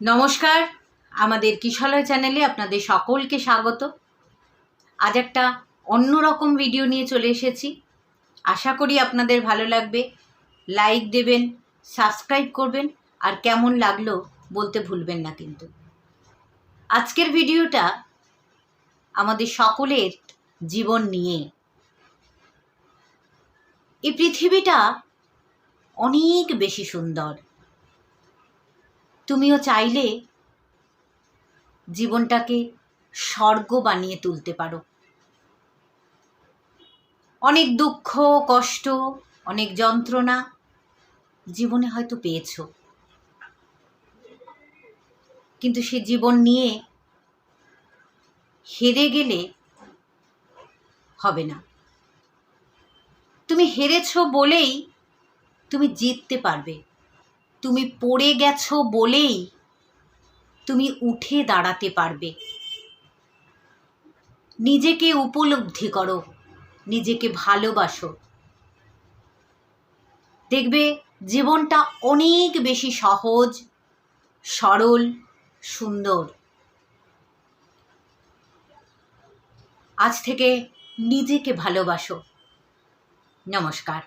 নমস্কার। আমাদের কিশলয় চ্যানেলে আপনাদের সকলকে স্বাগত। আজ একটা অন্যরকম ভিডিও নিয়ে চলে এসেছি। আশা করি আপনাদের ভালো লাগবে। লাইক দেবেন সাবস্ক্রাইব করবেন, আর কেমন লাগল বলতে ভুলবেন না কিন্তু। আজকের ভিডিওটা আমাদের সকলের জীবন নিয়ে। এই পৃথিবীটা অনেক বেশি সুন্দর। তুমিও চাইলে জীবনটাকে স্বর্গ বানিয়ে তুলতে পারো। অনেক দুঃখ, কষ্ট, অনেক যন্ত্রণা জীবনে হয়তো পেয়েছ। কিন্তু সে জীবন নিয়ে হেরে গেলে হবে না। তুমি হেরেছ বলেই তুমি জিততে পারবে। তুমি পড়ে গেছো বলেই তুমি উঠে দাঁড়াতে পারবে। নিজেকে উপলব্ধি করো, নিজেকে ভালোবাসো। দেখবে জীবনটা অনেক বেশি সহজ, সরল, সুন্দর। আজ থেকে নিজেকে ভালোবাসো। নমস্কার।